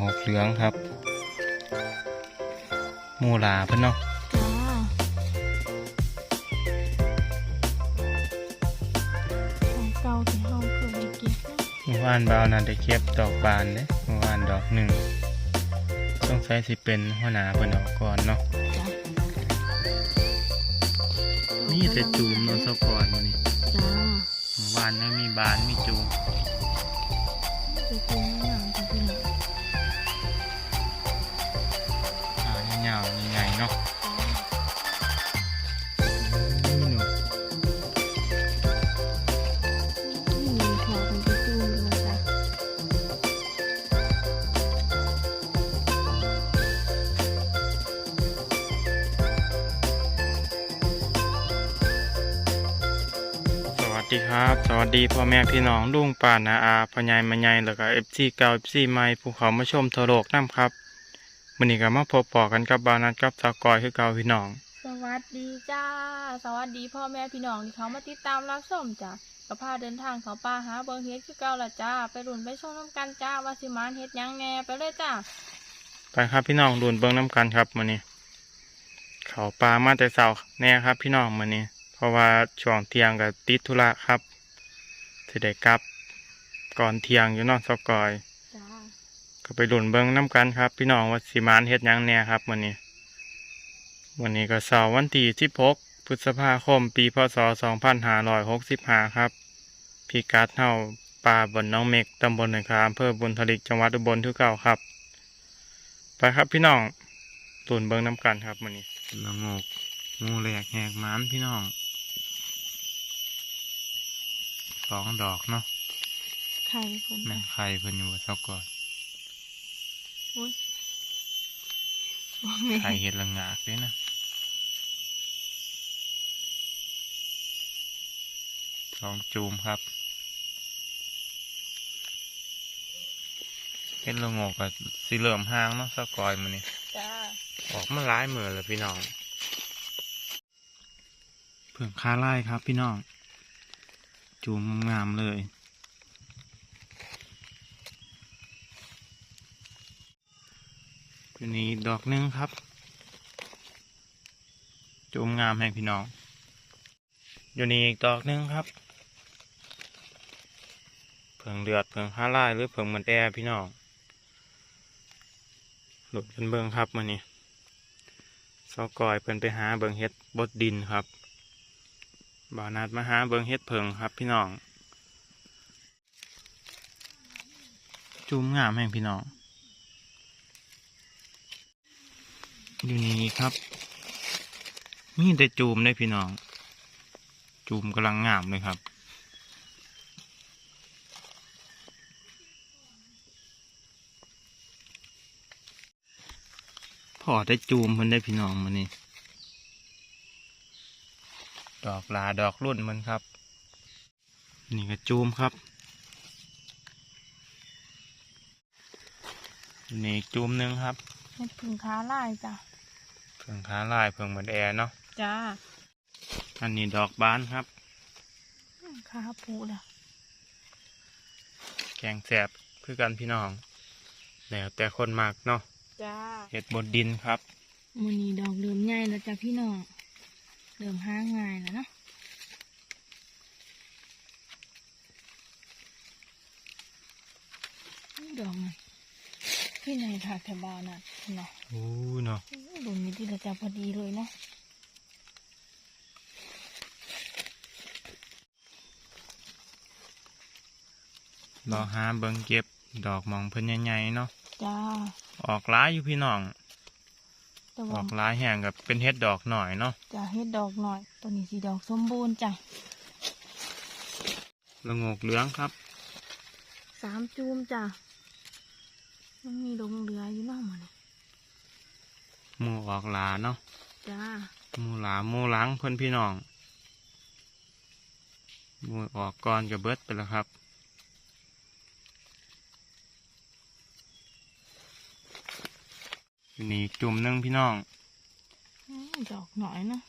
งกเหลืองครับหมูหลาเพิ่นเนาะจ้าของเก่าที่เฮาเคยได้เก็บนะเมื่อวานบ่าวนั้นได้เก็บดอกบานเด้เมื่อวานดอกหนึ่งสงสัยสิเป็นหัวหน้าเพิ่นเอาก่อนเนาะจ้านี่แต่จูมเนาะซะก่อนมื้อนี้จ้าเมื่อวานไม่มีบานมีจูม ดีครับ สวัสดีพ่อแม่พี่น้องลุงป้านาอาพ่อใหญ่แม่ใหญ่แล้วก็ FC เก่า FC ใหม่ผู้เขามาชมทั่วโลกนํครับมื้อนี้ก็มาพบปอกันกับบาวนัดกับสาวกอยคือเก่าพี่น้อง สวัสดีจ้า สวัสดีพ่อแม่พี่น้องที่เขามาติดตามรับชมจ้ะก็พาเดินทางเขาป่าหาเบิงเฮ็ดคือเก่าละจ้า ไปรุ่นไปชมน้ำกันจ้าว่าสิมานเฮ็ดหยังแหน่ไปเลยจ้าไปครับพี่น้องดูนเบิ่งน้ำกันครับมื้อนี้เขาปลามาแต่เช้าแน่ครับพี่น้องมื้อนี้เพ ราะว่าช่วงเที่ยงก็ติดธุระครับสิได้กลับ ก่อนเที่ยงอยู่เนอกสกอยจ้าก็ไปลุ้นเบิ่งน้ำกันครับ พี่น้องว่าสิมานเฮ็ดหยังแหน่ครับมื้อนี้ วันนี้ก็เสาร์วันที่16พฤษภาคมปีพศ2565ครับพิกัดเฮาป่าบนน้องเมกตำบลหนองคาอำเภอบุญทลิกจังหวัดอุบลทุกเก่าครับ ไปครับพี่น้องตุนเบิ้งน้ำกันครับมันนี้ละงกงูแหลกแหกหมานพี่น้อง สองดอกเนาะไข่คนแม่จ้ะงไข่เพิ่นอยู่ว่าเท่าก่อนโอ้ยว่าแม่ไข่เห็ดละงากเลยนะสองจูมครับเห็ดละงกกับสีเหลื่อมห้างเนาะสักกอยมันนี่จ้าออกมาหลายมือแล้วพี่น้องเพิ่งคาไล่ครับพี่น้อง จูมงามเลย ตัวนี้ดอกหนึงครับ จูมงามให้พี่น้อง อยู่นี่อีกดอกหนึงครับ เพิ่งเดือดเพิ่งคาไล่หรือเพิ่งเหมือนแอร์พี่น้อง หลุดกันเบิ่งครับมันนี่ซอกอยเพิ่นไปหาเบิ่งเฮ็ดบดดินครับ บ่านัดมาหาเบิงเฮ็ดเพิงครับพี่น้องจูมงามแห่งพี่น้อง อยู่นี่ครับมีแต่จูมได้พี่น้อง จูมกำลังงามเลยครับพอได้จูมมันได้พี่น้องมันนี่ ดอกลาดอกรุ่นมันครับ นี่ก็จูมครับนี่อีกจูมหนึงครับเฮ็ดผึ่งค้าลายจ้ะเพิ่งขาลายเพิ่งเหมือนแอร์เนาะจ้าอันนี้ดอกบานครับขาปูละแกงแสบคือกันพี่น้อง แล้วแต่คนมากเนาะจ้าเห็ดบดดินครับมือนี้ดอกเริ่มใหญ่แล้วจ้ะพี่น้อง เริ่มห้างง่ายแล้วเนาะนี่ดอกมันพี่นายถากแถวบ้านน่ะเนาะโอ้เนาะดอกนี้ที่เราจะพอดีเลยเนาะรอหาเบิงเก็บดอกหมองเพิ่นใหญ่ๆเนาะจ้าออกหล้ายอยู่พี่น้อง แต่อว่าอกหล้ายแห่งกับเป็นเห็ดดอกหน่อยเนาะจะเฮ็ดดอกหน่อย ตัวนี้สีดอกสมบูรณ์จ้ะละโงกเหลืองครับ สามจูมจ้ะยังมีดงเหลืออยู่เนอกมันหมูออกหลาเนาะจ้าหมูหลาหมูหล้างเพิ่นพี่น้องหมูออกก่อนกับเบิดไปแล้วครับ นี่จุ่มหนึงพี่น้องอืมดอกหน่อยเนาะ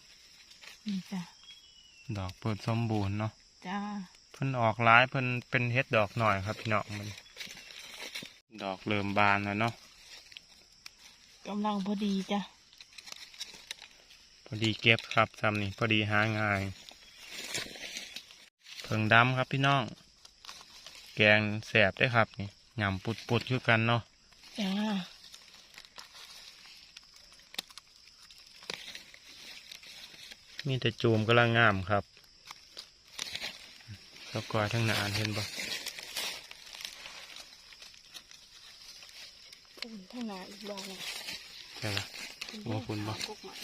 นี่จ้ะดอกเปิดสมบูรณ์เนาะจ้าเพิ่นออกหลายเพิ่นเป็นเฮ็ดดอกหน่อยครับพี่น้องมัน ดอกเริ่มบานแล้วเนาะกำลังพอดีจ้ะพอดีเก็บครับซ้ำนี่พอดีหาง่ายเพิงดำครับพี่น้อง แกงแสบได้อครับนี่ยำปุดปุดๆคือกันเนาะจ้า มีแต่จูมกำลังงามครับแล้วก็ทั้งหนาเห็นปะคุณท่านาอีกดอกหนึงใช่ละโอ้คุณบ่กุ๊กหมา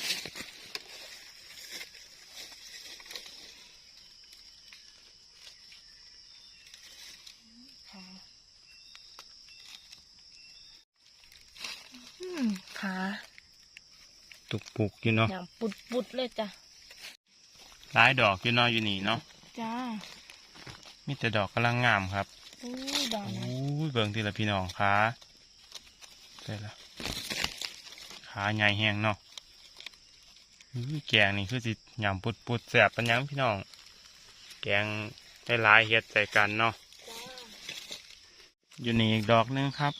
ค่ะอืมขาตุกปุกอยู่เนาะอย่างปุดปุดๆเลยจ้ะ หลายดอกอยู่เนาะอยู่นี่เนาะจ้ามีแต่ดอกกำลังงามครับอู้ดอกโอ้นะยเบิ่งทีละพี่น้องขาใช่ละขาใหญ่แห้งเนาะอื้อแกงนี่คือสิยำปุดปุดๆแสบปัญญังพี่น้อง แกงได้หลายๆเฮ็ดใส่กันเนาะ จ้าอยู่นี่อีกดอกหนึงครับ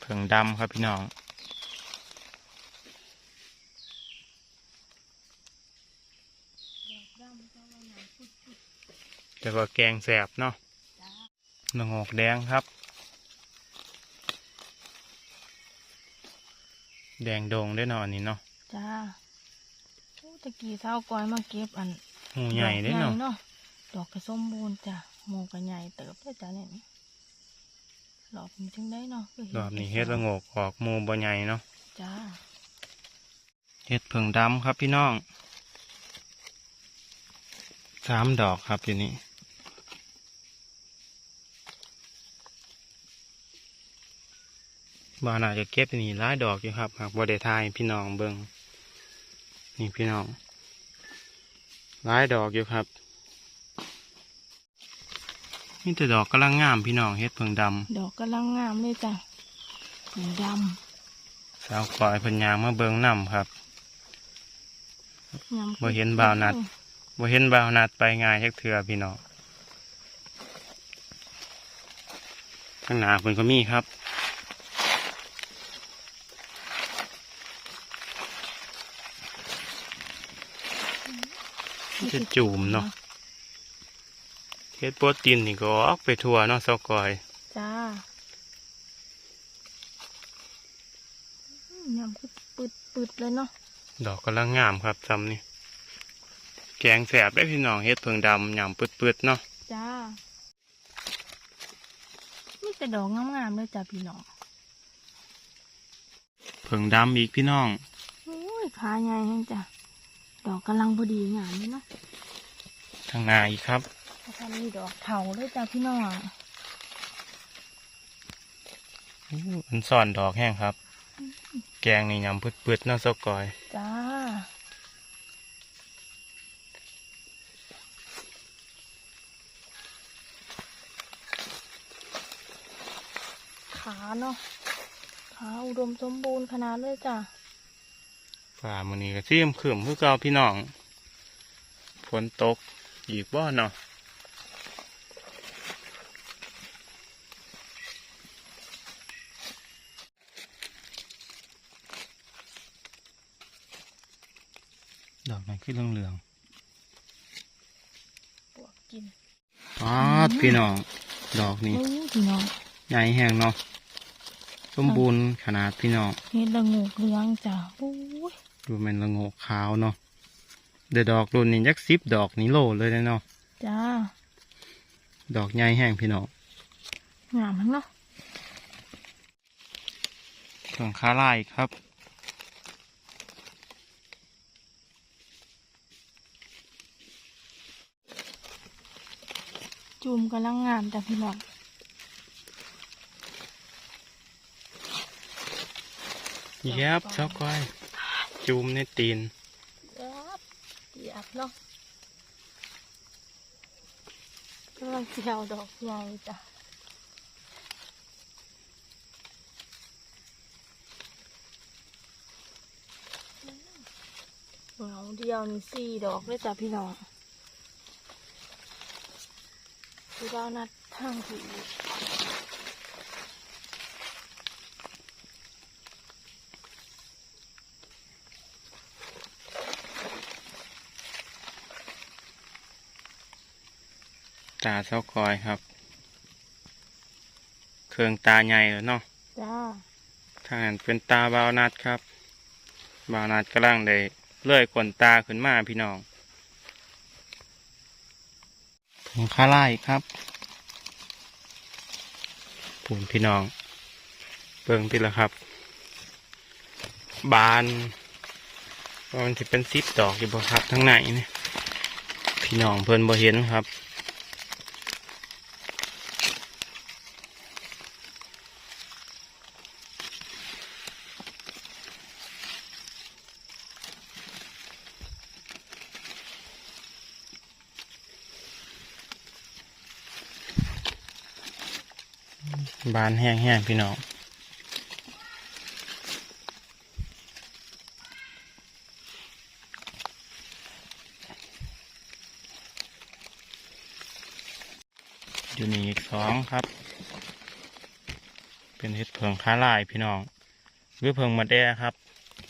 เผิงดำครับพี่น้อง ดอกดำจ้าว่าอย่างปุดปุด แต่ว่าแกงแสบเนาะจ้าหนงอกแดงครับ แดงโด่งได้เนาะอันนี้เนาะจ้าโอ้ตะกี้เท้าก้อยมาเก็บอันหูใหญ่ได้เนาะดอกใหญ่ดอกกระส้มบูนจ้ะหมูกระใหญ่เติบได้จ้ะเนี่ยหลอบมันจึงได้เนาะคือรอบนี้เฮ็ดละโงกออกหมูบ่ใหญ่เนาะจ้าเฮ็ดเผิงดำครับพี่น้องสามดอกครับอยู่นี่ บ้านอาจจะเก็บอยู่นี่หลายดอกอยู่ครับหากบ่ได้ทายพี่น้องเบิ่งนี่พี่น้องหลายดอกอยู่ครับนี่แต่ดอกกำลังงามพี่น้องเฮ็ดเผิงดำดอกกำลังงามเลยจ้ะสีดสาวก่อยเพิ่นยางมาเบิ่งน้ำครับำงามบ่เห็นบ่าวนัดบ่เห็นบ่าวนัดไปง่ายจักเทื่อพี่น้องข้างหน้าเพิ่นก็มีครับ จะจูมเนาะเฮ็ดโปรตีนนี่ก็ออกไปทั่วเนาะสาวก่อย จ้าอืมงามคือปึดปึดๆเลยเนาะ ดอกกำลังงามครับซ้ำนี่ แกงแสบได้พี่น้องเฮ็ดเพิงดำยำปืดๆเนาะ จ้านี่แต่ดอกงามๆเลยจ้ะพี่น้อง เพิงดำอีกพี่น้องโอ้ยขาใหญ่แห้งจ้ะ ดอกกำลังพอดีงามเลยเนาะทางหน้าอีกครับถ้าทำมีดอกเถาเลยจ้ะพี่น้องอู้อันซ่อนดอกแห้งครับ แกงนี่ยำปืดๆเนาะสกอย จ้า ขาเนาะขาอุดมสมบูรณ์ขนาดเลยจ้ะ ฝ่ามือนี้ก็เสียมขึ้นคือเก่าพี่น้องฝนตกอีกบ่เนาะดอกนั้นคือเหลืองปวกกินๆอ๋อพี่น้อง ดอกนี้โอ้ยพี่น้องใหญ่แห้งเนาะ สมบูรณ์ขนาดพี่น้องเห็ดละงูกเหลืองจ้ะโอ้ย ดูเป็นละโงกขาวเนาะเดี๋ยวดอกรุ่นนี้ยักสิบดอกนี้โลเลยนะเนาะจ้า ดอกใหญ่แห้งพี่น้องงามทั้งเนาะเครื่องค้าลายครับจุ่มกำลังงามจ้ะพี่น้องแยบเจ้าก้อย จูมในตีนครับเปียกเนาะกำลังเจียวดอกใหญ่จ้ะเหงาเดียวนี่สี่ดอกเลยจ้ะพี่น้องพี่เรานัดทางผี ตาเสาคอยครับ เครื่องตาใหญ่แล้วเนาะจ้าทางนั้นเป็นตาบาวนัดครับบาวนัดกำลังได้เลื่อยขนตาขึ้นมาพี่น้องถึงข้าไล่ครับปุ่มพี่น้องเบิ่งพี่ละครับ บานว่ามันจะเป็นซิปดอกอยู่บ่ครับทั้งในนี่พี่น้องเพิ่นบ่เห็นครับ บานแห้งๆพี่น้องอยู่นี่อีกสองครับ เป็นเห็ดเผิงค้าลายพี่น้องหรือเผิงมะแดครับ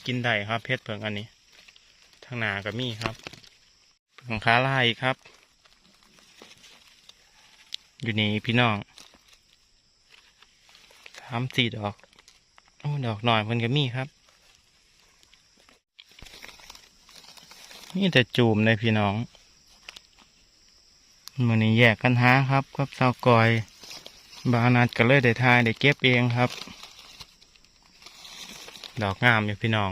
กินได้ครับเห็ดเผิงอันนี้ทางหนากับมีครับเผิงค้าลายครับ อยู่นี่พี่น้อง สามสี่ดอกโอ้ดอกหน่อยมันก็มีครับนี่แต่จูมเลยพี่น้องมันนี้แยกกันหาครับกับเสากอย บาวนัดก็เลยได้ทายได้เก็บเองครับ ดอกงามอยู่พี่น้อง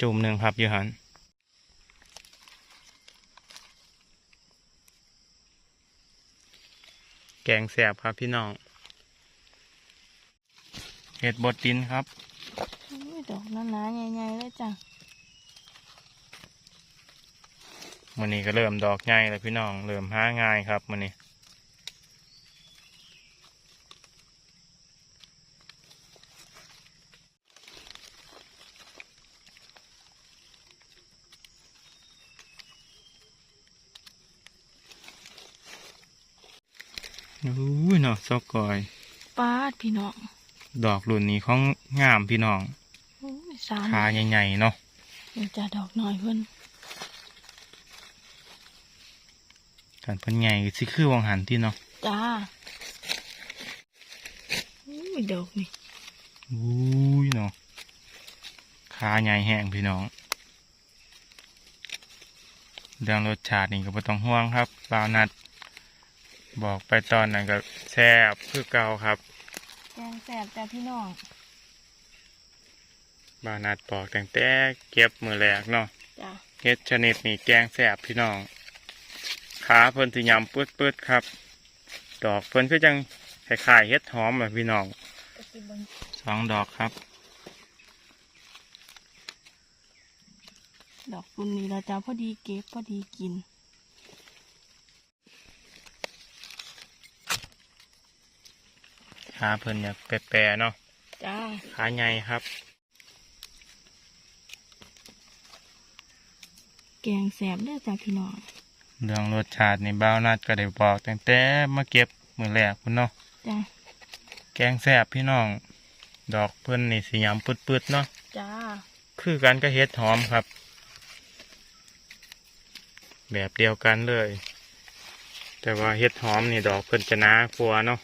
จูมหนึ่งครับอยู่หันแกงแสบครับพี่น้อง เห็ดบดดินครับอุ้ยดอกหนาๆใหญ่ๆเลยจ้ะมันนี้ก็เริ่มดอกใหญ่แล้วพี่น้อง เริ่มหาง่ายครับมันนี้อุ้ยเนาะซอกกอยปาดพี่น้อง ดอกรุ่นนี้ของงามพี่น้องอุ้ยสามขาใหญ่ๆเนาะเดี๋ยวจะดอกหน่อยเพิ่นกันเพิ่นใหญ่สิคือวังหันที่เนาะจ้าอุ้ยดอกนี่อุ้ยเนาะขาใหญ่แห้งพี่น้องเรื่องรสชาตินี่ก็บ่ต้องห่วงครับบาวนัด บอกไปตอนนั้นก็แซ่บคือเก่าครับ แกงแสบจ้ะพี่น้อง บาวนัดบอกตั้งแต่เก็บมือแรกเนาะจ้ะเฮ็ดชนิดนี้แกงแซ่บพี่น้อง ขาเพิ่นสิยำปืดๆครับ ดอกเพิ่นคือจังคล้ายๆเฮ็ดหอมแบบพี่น้องก็สิเบิ่งสองดอกครับ ดอกปุ่นนี้เราจะพอดีเก็บพอดีกิน ขาเพิ่นอยากแปรๆเนาะจ้าขาใหญ่ครับ แกงแสบเด้อจ้ะพี่น้องเรื่องรสชาตินี่บ้าวนัดก็ได้บอกตั้งแต่มาเก็บมือแรกพุ่นเนาะจ้าแกงแซ่บพี่น้อง ดอกเพิ่นนี่สียำปืดๆเนาะจ้าคือกันก็เฮ็ดหอมครับ แบบเดียวกันเลย แต่ว่าเฮ็ดหอมนี่ดอกเพิ่นจะหนากว่าเนาะ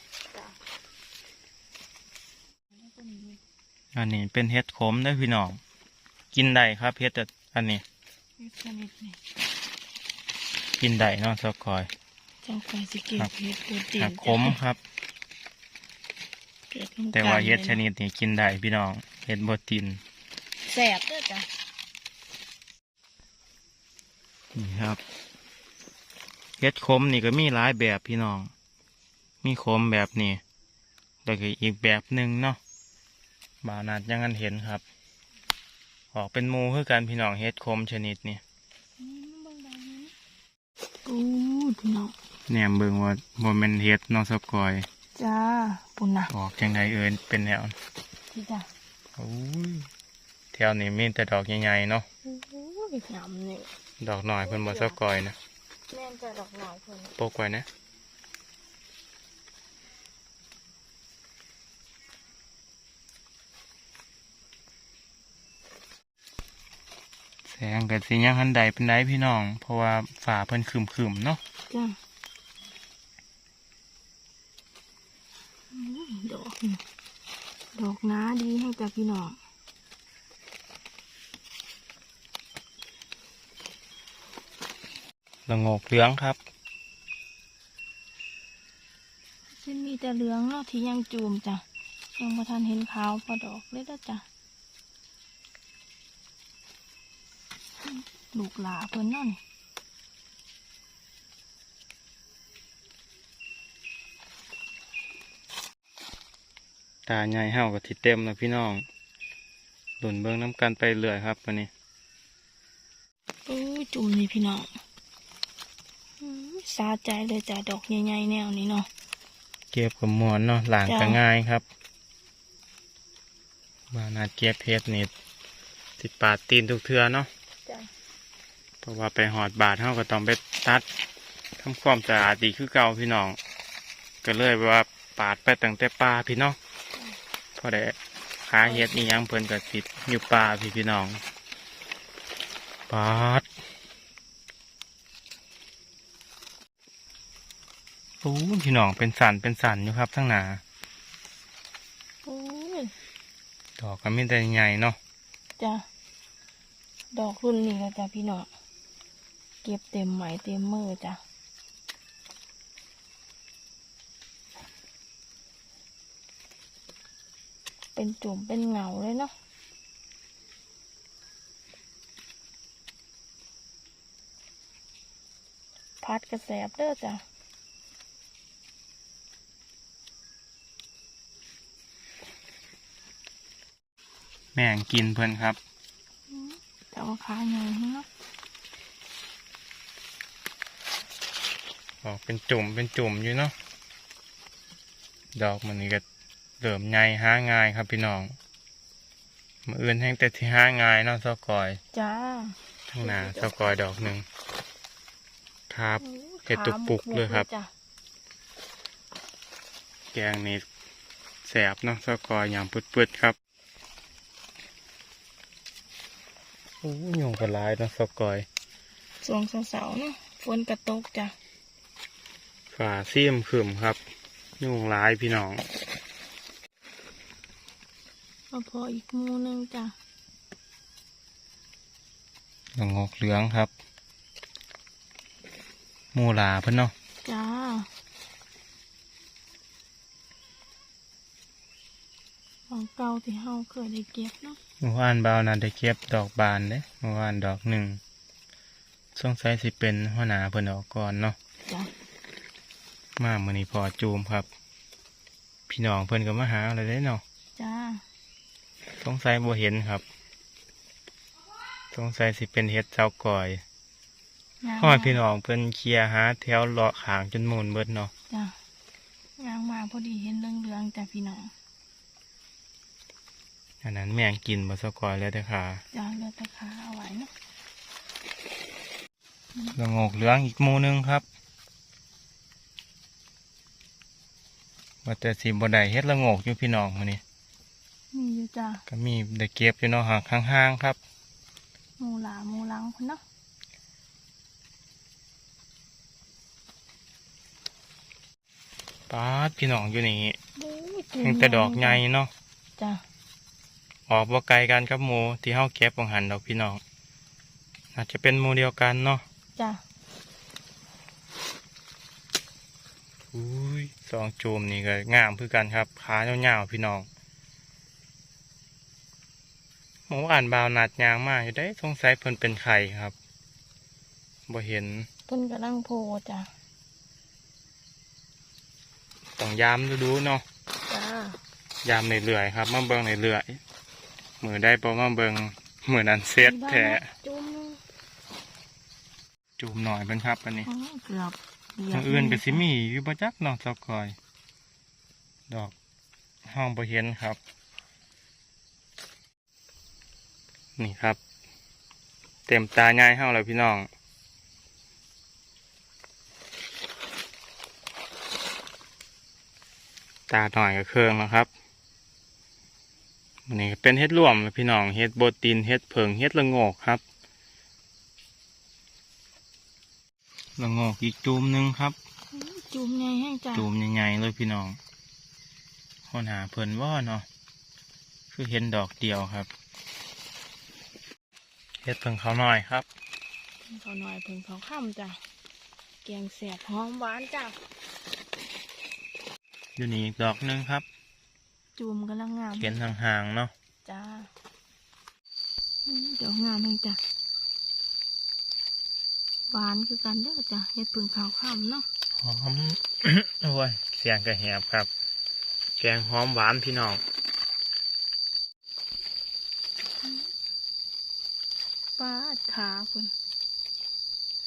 อันนี้เป็นเฮ็ดขมเด้อพี่น้อง กินได้ครับเฮ็ดแต่อันนี้เฮ็ดชนิดนี้ กินได้เนาะสกอยเจ้าไก่สิเก็บครับเฮ็ดตัวตีนหักขมครับเก็บน้ำแต่ว่าเฮ็ดลชนิดนี้กินได้พี่น้องเฮ็ดบดตินแสบเด้อจ้ะนี่ครับเฮ็ดขมนี่ก็มีหลายแบบพี่น้อง มีขมแบบนี้แล้วก็อีกแบบหนึ่งเนาะ บาวนาดยังกันเห็นครับ ออกเป็นหมูคือกันพี่น้องเฮ็ดขมชนิดนี้อืมเบิ่งดอกนี้อู้พี่น้องแหนมเบิ่งว่าบ่แม่นเฮ็ดเน้องสกอย จ้าปุ่นนะออกจังไดเอิ้นเป็นแนวพี่จ้ะโอ้ยแถวนี้มีแต่ดอกใหญ่ๆเนาะโอ้ยงามนี่ดอกหน่อยเพิ่นบ่สกอยนะแม่นจะดอกหน่อยเพิ่นโปกไว้นะ แสงกับสียังหันใดเป็นไดพี่น้อง เพราะว่าฝาเพิ่นคืมๆเนาะจ้ะดอกดอกน้าดีให้จ้ะพี่น้องละงอกเหลืองครับฉันมีแต่เหลืองเนาะที่ยังจูมจ้ะยังมาะทานเห็นขาวพอดอกเลยแล้วจ้ะ ลูกหลาเพิ่นเนาะนี่ตาใหญ่เห่ากับที่เต็มแล้วพี่น้องหลุนเบิ้งน้ำกันไปเรื่อยครับวันนี้โอ้ยจุ่มนี่พี่น้องอื้อสาใจเลยจ้ะดอกใหญ่ๆแนวนี้เนาะเก็บกับหมอนเนาะหลางจ้ะก็ง่ายครับบานาเก็บเพชรนี่ติดปาดตีนทุกเทือเนาะจ้ะ เพราะว่าไปหอดบาดเฮาก็ต้องไปตัดทำความสะอาดดีคือเก่าพี่น้อง ก็เลยว่าปาดไปตั้งแต่ปลาพี่น้องพอได้หาเฮ็ดนี่ยังเพิ่นก็ติดอยู่ปลาพี่พี่น้องปาดโอ้ยพี่น้องเป็นสันเป็นสันอยู่ครับทั้งหนาโอ้ยดอกก็ไม่ได้ใหญ่เนาะจ้ะดอกรุ่นนี้แล้วจ้ะพี่น้อง เก็บเต็มไหมเต็มมือจ้ะเป็นจุ่มเป็นเงาเลยเนาะพัดกระแสบเด้อจ้ะแม่งกินเพิ่นครับแต่ว่าขาใหญ่เนาะ ดอกเป็นจุ่มเป็นจุ่มอยู่เนาะดอกมันนี่ก็เริ่มใหญ่หาง่ายครับพี่น้องมืออื่นแห้งแต่ที่หาง่ายเนาะซอกอยจ้าทั้งหนาซอกอยดอกหนึ่งครับโอ้เห็ดตุกปุกเลยครับจ้ะแกงนี่แสบเนาะซอกอยอย่างปืดๆครับโอ้ยยุงก็หลายเนาะซอกอยสวงเสาๆเนาะฝนกระตกจ้ะ ฝ่าเสียมขึ้มครับยุงหลายพี่น้องมาพออีกหมูหนึงจ้ะดอกงอกเหลืองครับหมูหลาเพิ่นเนาะจ้าของเก่าที่เฮาเคยได้เก็บเนาะเมื่อวานเบานาได้เก็บดอกบานเด้เมื่อวานดอกหนึ่งสงสัยสิเป็นหัวหน้าเพิ่นออกก่อนเนาะจ้ะ มามื้อนี้พอจูมครับ พี่น้องเพิ่นก็มาหาอะไรได้เนาะจ้าสงสัยบ่เห็นครับสงสัยสิเป็นเฮ็ดเจ้าก่อยย่างพ่อให้พี่น้องเพิ่นเคลียร์หาแถวเลาะขางจนหมุนเบิดเนาะจ้ะย่างมาพอดีเห็นเรื่องๆจ้ะพี่น้องอันนั้นแม่งกินบ่ซะก่อยแล้วเด้อค่ะจ้าเลือดตะขาเอาไว้เนาะละโงกเหลืองอีกหมู่หนึงครับ ว่าแต่สิบ่ได้เฮ็ดละโงกอยู่พี่น้องมื้อนี้มีอยู่จ้ะก็มีได้เก็บอยู่เนาะห่างห่างๆครับหมูหลาหมูหลังคนเนาะปาดพี่น้องอยู่นี่โอ้ยจุ่มเพียงแต่ดอกใหญ่เนาะจ้ะออกบ่ไกลกันกับหมูที่เฮาเก็บของหันดอกพี่น้องอาจจะเป็นหมูเดียวกันเนาะจ้ะ อุ้ยสองจูมนี่ก็งามคือกันครับขายาวๆพี่น้องหมูอ่านบาวนัดยางมากอยู่ได้สงสัยเพิ่นเป็นไข่ครับบ่เห็นเพิ่นกำลังโพจ้ะต้องยามดูๆเนาะจ้ายามเรื่อยๆครับมาเบิ่งเรื่อยๆมือได้บ่มาเบิ่งมือนั้นเซตแท้จุ่มจูมหน่อยเพิ่นครับอันนี้อ๋อเกือบเหยีย ทาบงอื่นก็สิมีอยู่บ่จักเนาะซอกคอย ดอกห้องบ่เห็นครับ นี่ครับ เต็มตาใหญ่เฮาแล้วพี่น้องตาหน่อยก็เครื่องแล้วครับอันนี้เป็นเฮ็ดร่วมพี่น้องเฮ็ดโบตีนเฮ็ดเผิงเฮ็ดละโงกครับ ละโงกอีกจูมหนึงครับจุ่มใหญ่แห้งจ้ะจูมใหญ่ๆเลยพี่น้องหคนหาเพิ่นว่าเนาะคือเห็นดอกเดียวครับเฮ็ดเพิ่งเขาหน่อยครับเพิ่งเขาหน่อยเพิ่งเขาค่ำจ้ะแกงแสบหอมหวานจ้ะอยู่นี่อีกดอกหนึงครับ จูมกำลังงามเห็นห่างๆเนาะจ้าอืมเดี๋ยวงามเองจ้ะ หวานคือกันเด้อจ้ะเฮ็ดเพิ่งเขาค่ำเนาะหอม โอ้ยเสียงกระแหบครับ แกงหอมหวานพี่น้องปลาดขาคุณ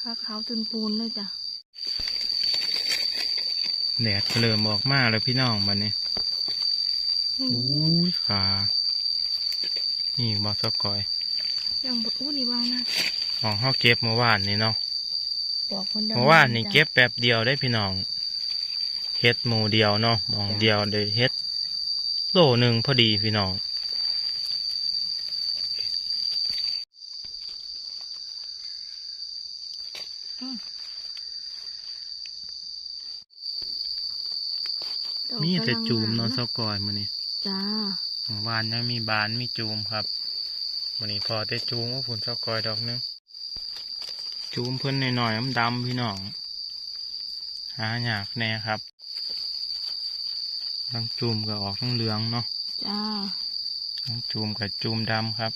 ขาขาวจนปูนเลยจ้ะแดดก็เริ่มออกมาแล้วพี่น้องบัดนี้อู้อู้ยขา นี่บอสกอย ยังบดอู้นี่บ้างนะของเขาเก็บเมื่อวานนี่เนาะ ดอกคนดำเมื่อวานนี่เก็บแป๊บเดียวได้พี่น้องเฮ็ดหมูเดียวเนาะหมองเดียวเลยเฮ็ดโลหนึ่งพอดีพี่น้องดอกมีแต่กำลังจูมงเนาะสกอยมันนี่จ้าเมื่อวานยังมีบานมีจูมครับวันนี้พอได้จูมว่าผุนสกอยดอกหนึง จูมเพิ่นหน่อยๆดำๆพี่น้อง หายากแน่ครับทั้งจูมก็ออกทั้งเหลืองเนาะ จ้า ทั้งจูมกับจูมดำครับ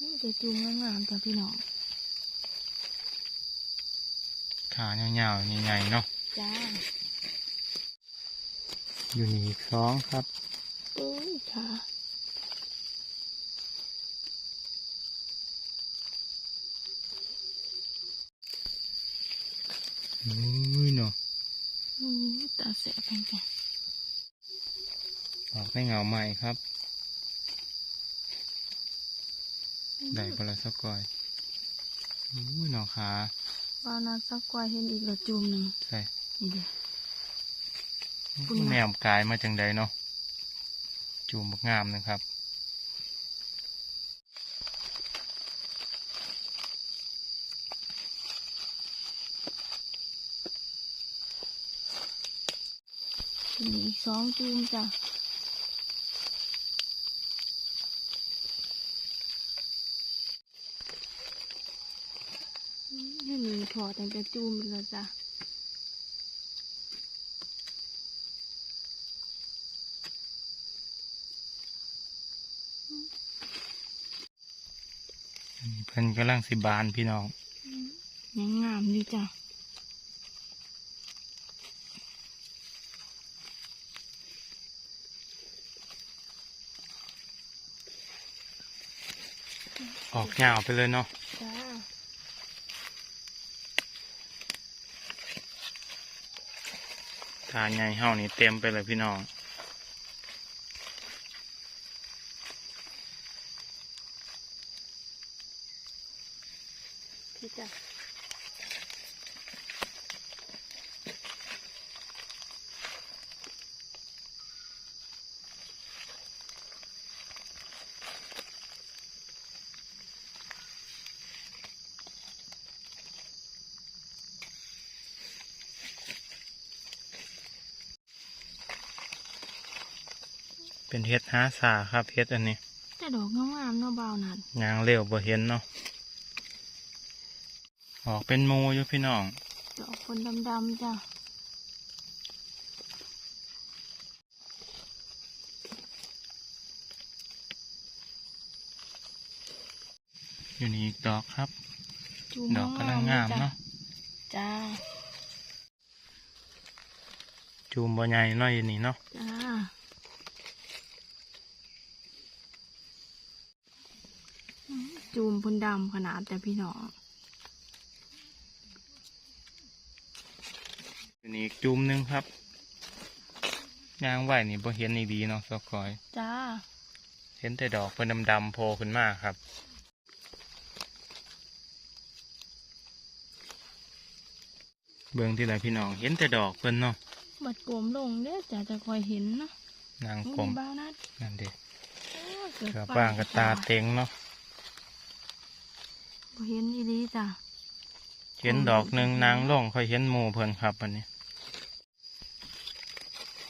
นี่แต่จูมงามๆจ้ะพี่น้องขายาวๆใหญ่ๆเนาะ จ้า อยู่นี่อีกสองครับ โอ้ยขาอุ้ยเนาะอู้ตาแสบแพงจ้ะออกในเงาใหม่ครับ ได้ปลาสกอยอุ้ยเนาะขาบ้าวนัดสักกวายเห็นอีกละจูมหนึ่งใส่นี่เด้อคุณแนมกายมาจังใดเนาะจูมบักงามนะครับ สองจูมจ้ะอืมให้มีถอดตั้งแต่จูมเลยจ้ะเพิ่นกำลังสิบานพี่น้องยังงามอยู่จ้ะ ออกยาวไปเลยเนาะจ้าทานใหญ่เฮานี่เต็มไปเลยพี่น้อง เป็นเฮ็ดหาสาครับเฮ็ดอันนี้ แต่ดอกงามๆเนาะบ่าวนั่นยางเร็วบ่เห็นเนาะออกเป็นหมูอยู่พี่น้อง ดอกคนดำๆจ้ะอยู่นี่อีกดอกครับ จูมดอกกำลังงามจ้ะเนาะจ้าจูมบ่ใหญ่เน้อยอยู่นี่เนาะจ้าอืม จูมเพุ่นดำขนาดแต่พี่น้องอยู่นี่อีกจูมหนึงครับยางไหวนี่บ่เห็นนี่ดีเนาะสกอย จ้า เห็นแต่ดอกเพิ่นดำๆโผล่ขึ้นมาครับ เบิ่งที่ไหนพี่น้องเห็นแต่ดอกเพิ่นเนาะบัดกลมลงเด้อจ้ะจะคอยเห็นเนาะนางอุ้ยกลมบ้าวนัดนั่นเด็โอ้ยเกิดเกือบไปบ้างกับตาเต็งเนาะ บ่เห็นอีดีจ้ะเห็นดอกหนึ่งนางล่องค่อยเห็นหมูเพิ่นครับอันนี้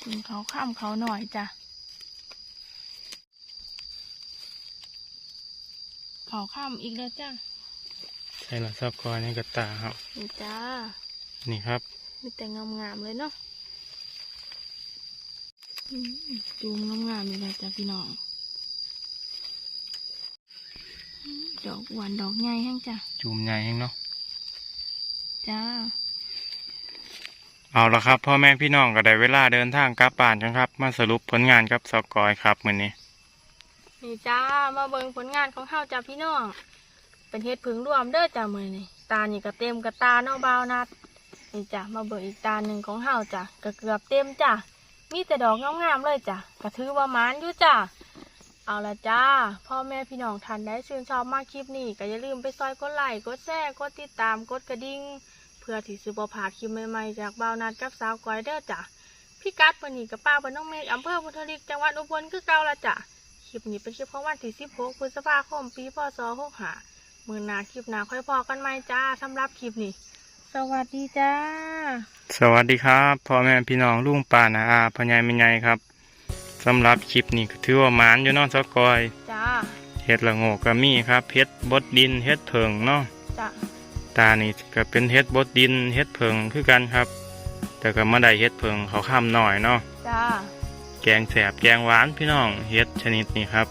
ถึงเขาข้ามเขาหน่อยจ้ะเขาข้ามอีกแล้วจ้ะใช่ละซอกกอยในกระตาครับนี่จ้า นี่ครับ มีแต่งามๆเลยเนาะอืมจูมงามๆเลยนะจ้ะพี่น้องอืม ดอกหวานดอกใหญ่แห้งจ้ะจูมใหญ่เองเนาะจ้าเอาละครับพ่อแม่พี่น้องก็ได้เวลาเดินทางกลับบ้านกันครับ มาสรุปผลงานกับซอกกอยครับมื้อนี้นี่จ้ามาเบิ่งผลงานของเฮาจ้ะพี่น้อง เป็นเฮ็ดผึ่งรวมเด้อจ้ะมื้อนี้ตานี่ก็เต็มกระตาเนาะบาวนัดนี่จ้ะมาเบิ่งอีกตาหนึ่งของเฮาจ้ะก็เกือบเต็มจ้ะมีแต่ดอกงามๆเลยจ้ะก็ถือว่าหมานอยู่จ้ะ เอาละจ้า พ่อแม่พี่น้องท่านได้ชื่นชอบมากคลิปนี้ก็อย่าลืมไปซอยกดไลค์กดแชร์กดติดตามกดกระดิ่งเพื่อที่สิบพลาดคลิปใหม่ๆจากบ่าวนัดกับสาวก้อยเด้อจ้ะพี่กัดวันนี้กับป้าบนน้องเมฆอำเภอพุทธลิกจังหวัดอุบลคือเก่าละจ้ะคลิปนี้เป็นคลิปของวันที่16พฤษภาคมปีพศ65มือหนาคลิปหนาค่อยพอกันใหมจ้าสำหรับคลิปนี้ สวัสดีจ้า สวัสดีครับพ่อแม่พี่น้องลุงป้านาอาพญ่แม่ใหญ่ครับ สำหรับคลิปนี้ก็ถือว่าหมานอยู่เนาะซอกกอยจ้าเฮ็ดละโงกก็มีครับเฮ็ดบดดินเฮ็ดเพิงเนาะจ้าตานี่ก็เป็นเฮ็ดบดดินเฮ็ดเพิงคือกันครับ แต่ก็มาได้เฮ็ดเพิงเขาข้ามหน่อยเนาะจ้าแกงแสบแกงหวานพี่น้องเฮ็ดชนิดนี้ครับ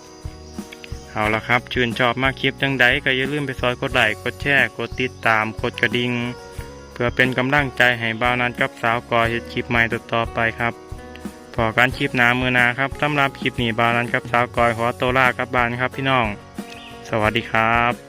เอาละครับ ชื่นชอบมากคลิปจังใดก็อย่าลืมไปซอยกดไลค์กดแชร์กดติดตามกดกระดิ่งเพื่อเป็นกำลังใจให้บ่าวนันกับสาวกอเฮ็ดคลิปใหม่ต่อๆไปครับ พอการคลิปหนามือนาครับสำหรับคลิปนี้บาวนันครับสาวกอยขอตัวลากลับบานครับพี่น้อง สวัสดีครับ